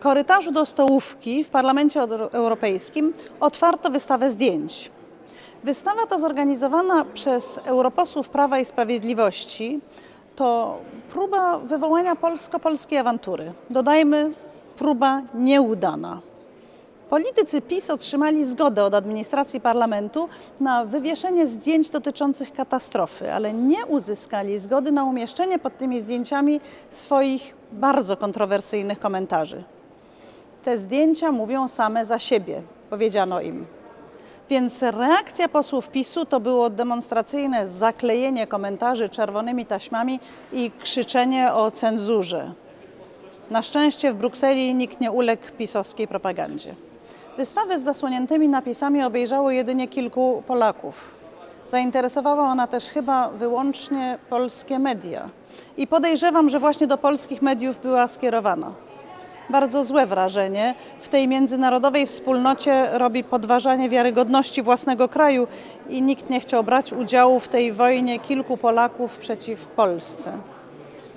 korytarzu do stołówki w Parlamencie Europejskim otwarto wystawę zdjęć. Wystawa ta zorganizowana przez europosłów Prawa i Sprawiedliwości to próba wywołania polsko-polskiej awantury. Dodajmy, próba nieudana. Politycy PiS otrzymali zgodę od administracji parlamentu na wywieszenie zdjęć dotyczących katastrofy, ale nie uzyskali zgody na umieszczenie pod tymi zdjęciami swoich bardzo kontrowersyjnych komentarzy. Te zdjęcia mówią same za siebie, powiedziano im. Więc reakcja posłów PiSu to było demonstracyjne zaklejenie komentarzy czerwonymi taśmami i krzyczenie o cenzurze. Na szczęście w Brukseli nikt nie uległ pisowskiej propagandzie. Wystawę z zasłoniętymi napisami obejrzało jedynie kilku Polaków. Zainteresowała ona też chyba wyłącznie polskie media. I podejrzewam, że właśnie do polskich mediów była skierowana. Bardzo złe wrażenie w tej międzynarodowej wspólnocie robi podważanie wiarygodności własnego kraju i nikt nie chciał brać udziału w tej wojnie kilku Polaków przeciw Polsce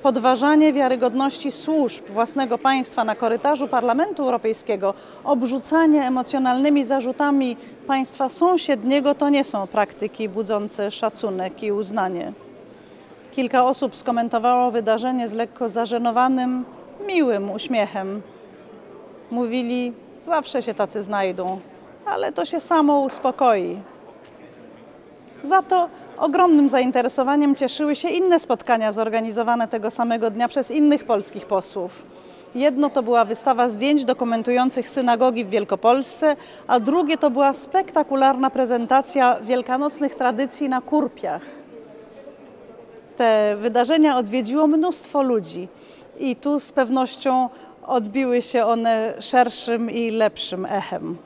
podważanie wiarygodności służb własnego państwa na korytarzu Parlamentu Europejskiego, obrzucanie emocjonalnymi zarzutami państwa sąsiedniego to nie są praktyki budzące szacunek i uznanie. Kilka osób skomentowało wydarzenie z lekko zażenowanym, miłym uśmiechem. Mówili, zawsze się tacy znajdą, ale to się samo uspokoi. Za to ogromnym zainteresowaniem cieszyły się inne spotkania zorganizowane tego samego dnia przez innych polskich posłów. Jedno to była wystawa zdjęć dokumentujących synagogi w Wielkopolsce, a drugie to była spektakularna prezentacja wielkanocnych tradycji na Kurpiach. Te wydarzenia odwiedziło mnóstwo ludzi i tu z pewnością odbiły się one szerszym i lepszym echem.